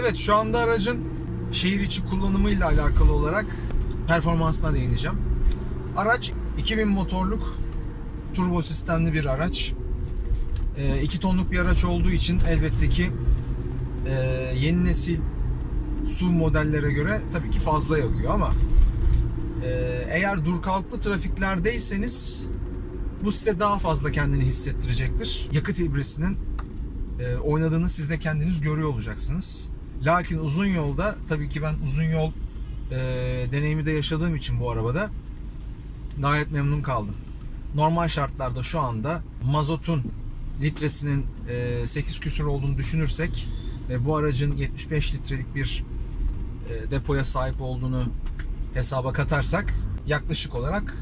Evet şu anda aracın şehir içi kullanımıyla alakalı olarak performansına değineceğim. Araç 2000 motorluk turbo sistemli bir araç. 2 tonluk bir araç olduğu için elbette ki e, yeni nesil SUV modellere göre tabii ki fazla yakıyor ama e, eğer dur kalklı trafiklerdeyseniz bu size daha fazla kendini hissettirecektir. Yakıt ibresinin e, oynadığını siz de kendiniz görüyor olacaksınız. Lakin uzun yolda tabii ki ben uzun yol e, deneyimi de yaşadığım için bu arabada gayet memnun kaldım. Normal şartlarda şu anda mazotun litresinin e, 8 küsur olduğunu düşünürsek ve bu aracın 75 litrelik bir e, depoya sahip olduğunu hesaba katarsak yaklaşık olarak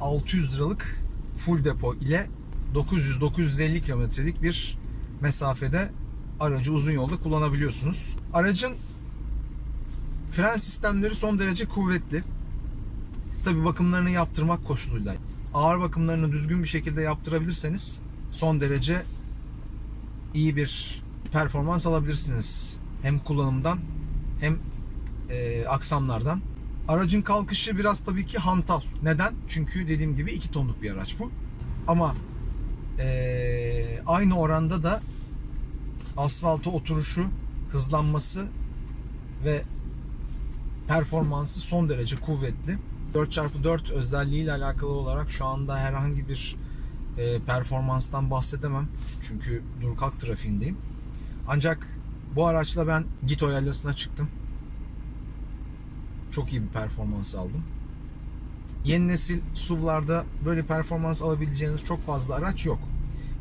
600 liralık full depo ile 900-950 kilometrelik bir mesafede aracı uzun yolda kullanabiliyorsunuz. Aracın fren sistemleri son derece kuvvetli. Tabi bakımlarını yaptırmak koşuluyla. Ağır bakımlarını düzgün bir şekilde yaptırabilirseniz son derece iyi bir performans alabilirsiniz. Hem kullanımdan hem e, aksamlardan. Aracın kalkışı biraz tabii ki hantal. Neden? Çünkü dediğim gibi 2 tonluk bir araç bu. Ama e, aynı oranda da asfalta oturuşu, hızlanması ve performansı son derece kuvvetli. 4x4 özelliğiyle alakalı olarak şu anda herhangi bir e, performanstan bahsedemem. Çünkü dur kalk trafiğindeyim. Ancak bu araçla ben Gito yaylasına çıktım. Çok iyi bir performans aldım. Yeni nesil SUV'larda böyle performans alabileceğiniz çok fazla araç yok.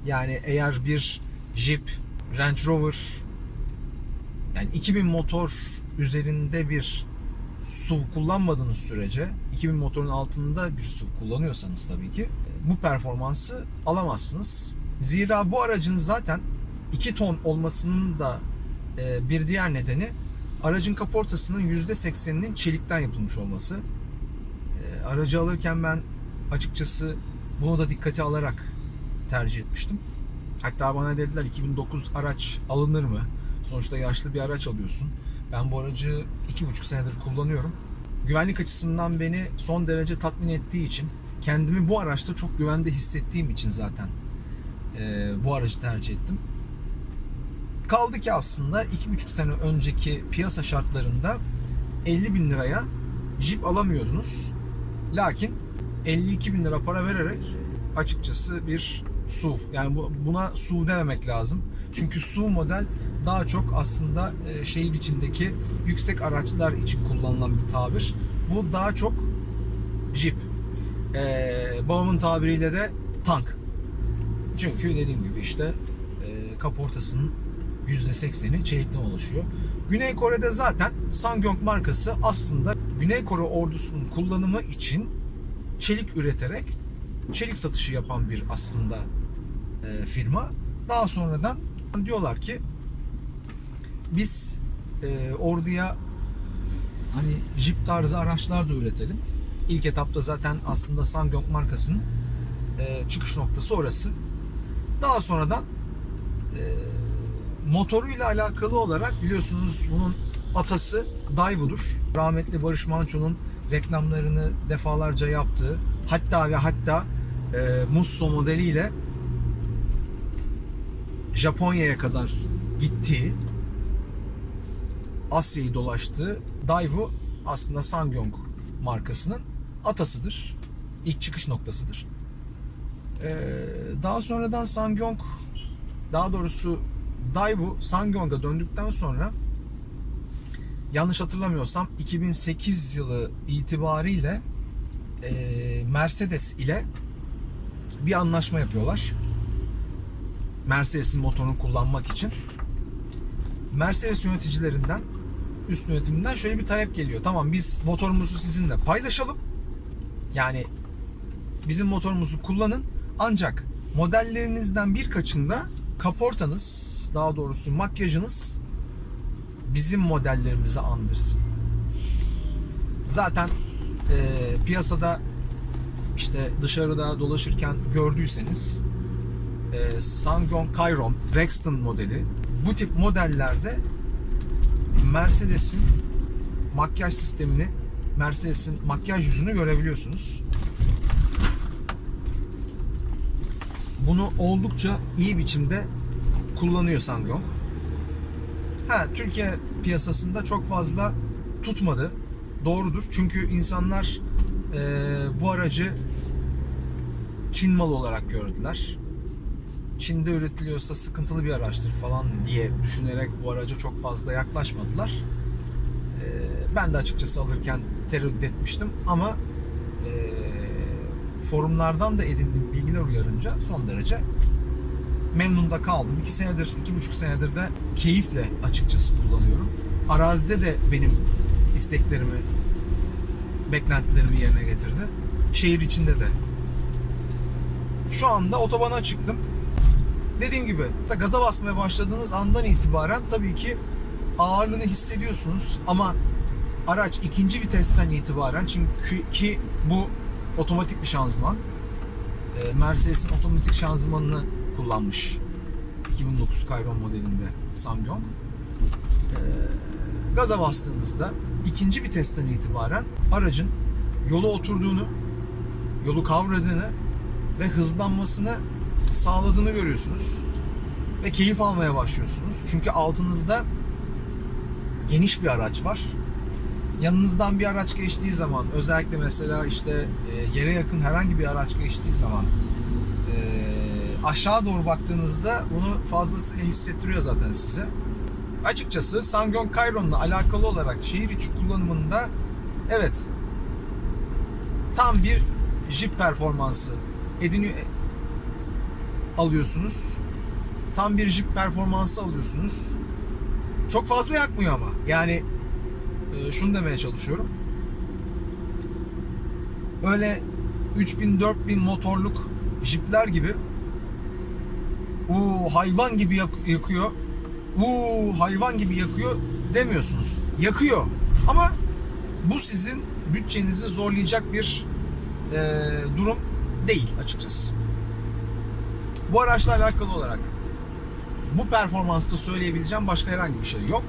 Yani eğer bir Jeep, Range Rover yani 2000 motor üzerinde bir SUV kullanmadığınız sürece 2000 motorun altında bir SUV kullanıyorsanız tabii ki bu performansı alamazsınız. Zira bu aracın zaten 2 ton olmasının da e, bir diğer nedeni aracın kaportasının %80'inin çelikten yapılmış olması. E, Aracı alırken ben açıkçası bunu da dikkate alarak tercih etmiştim. Hatta bana dediler 2009 araç alınır mı? Sonuçta yaşlı bir araç alıyorsun. Ben bu aracı iki buçuk senedir kullanıyorum. Güvenlik açısından beni son derece tatmin ettiği için kendimi bu araçta çok güvende hissettiğim için zaten e, bu aracı tercih ettim. Kaldı ki aslında iki buçuk sene önceki piyasa şartlarında 50 bin liraya Jeep alamıyordunuz. Lakin 52 bin lira para vererek açıkçası bir SUV. Yani bu, buna SUV dememek lazım. Çünkü SUV model daha çok aslında e, şehir içindeki yüksek araçlar için kullanılan bir tabir. Bu daha çok Jeep. Ee, babamın tabiriyle de tank. Çünkü dediğim gibi işte e, kaportasının %80'i çelikten oluşuyor. Güney Kore'de zaten Sangyong markası aslında Güney Kore ordusunun kullanımı için çelik üreterek çelik satışı yapan bir aslında e, firma. Daha sonradan diyorlar ki biz e, orduya hani Jeep tarzı araçlar da üretelim. İlk etapta zaten aslında Sangyong markasının e, çıkış noktası orası. Daha sonradan e, motoruyla alakalı olarak biliyorsunuz bunun atası Daewoo'dur. Rahmetli Barış Manço'nun reklamlarını defalarca yaptığı hatta ve hatta e, Musso modeliyle Japonya'ya kadar gittiği Asya'yı dolaştığı Daewoo aslında Sangyong markasının atasıdır. İlk çıkış noktasıdır. Ee, daha sonradan Sangyong daha doğrusu Daewoo Sangyong'a döndükten sonra yanlış hatırlamıyorsam 2008 yılı itibariyle e, Mercedes ile bir anlaşma yapıyorlar. Mercedes'in motorunu kullanmak için. Mercedes yöneticilerinden üst yönetiminden şöyle bir talep geliyor. Tamam biz motorumuzu sizinle paylaşalım. Yani bizim motorumuzu kullanın. Ancak modellerinizden birkaçında kaportanız, daha doğrusu makyajınız bizim modellerimizi andırsın. Zaten e, piyasada işte dışarıda dolaşırken gördüyseniz e, Sangyong Chiron, Rexton modeli bu tip modellerde Mercedes'in makyaj sistemini, Mercedes'in makyaj yüzünü görebiliyorsunuz. Bunu oldukça iyi biçimde kullanıyor Sangyong. Ha, Türkiye piyasasında çok fazla tutmadı. Doğrudur. Çünkü insanlar eee, bu aracı Çin malı olarak gördüler. Çin'de üretiliyorsa sıkıntılı bir araçtır falan diye düşünerek bu araca çok fazla yaklaşmadılar. Ee, ben de açıkçası alırken tereddüt etmiştim ama e, forumlardan da edindiğim bilgiler uyarınca son derece memnun da kaldım. 2 senedir, iki buçuk senedir de keyifle açıkçası kullanıyorum. Arazide de benim isteklerimi, beklentilerimi yerine getirdi. Şehir içinde de. Şu anda otobana çıktım. Dediğim gibi da gaza basmaya başladığınız andan itibaren tabii ki ağırlığını hissediyorsunuz ama araç ikinci vitesten itibaren çünkü ki bu otomatik bir şanzıman. Ee, Mercedes'in otomatik şanzımanını kullanmış 2009 Chiron modelinde Samyong. Ee, gaza bastığınızda ikinci vitesten itibaren aracın yola oturduğunu, yolu kavradığını ve hızlanmasını sağladığını görüyorsunuz. Ve keyif almaya başlıyorsunuz. Çünkü altınızda geniş bir araç var. Yanınızdan bir araç geçtiği zaman özellikle mesela işte e, yere yakın herhangi bir araç geçtiği zaman e, aşağı doğru baktığınızda bunu fazlasıyla hissettiriyor zaten size. Açıkçası Sangyong Chiron'la alakalı olarak şehir içi kullanımında evet tam bir Jeep performansı ediniyor alıyorsunuz. Tam bir Jeep performansı alıyorsunuz. Çok fazla yakmıyor ama. Yani e, şunu demeye çalışıyorum. Öyle 3000 4000 motorluk Jeep'ler gibi Uuu hayvan gibi yak- yakıyor. Uuu hayvan gibi yakıyor demiyorsunuz. Yakıyor. Ama bu sizin bütçenizi zorlayacak bir e, durum değil açıkçası. Bu araçla alakalı olarak bu performansta söyleyebileceğim başka herhangi bir şey yok.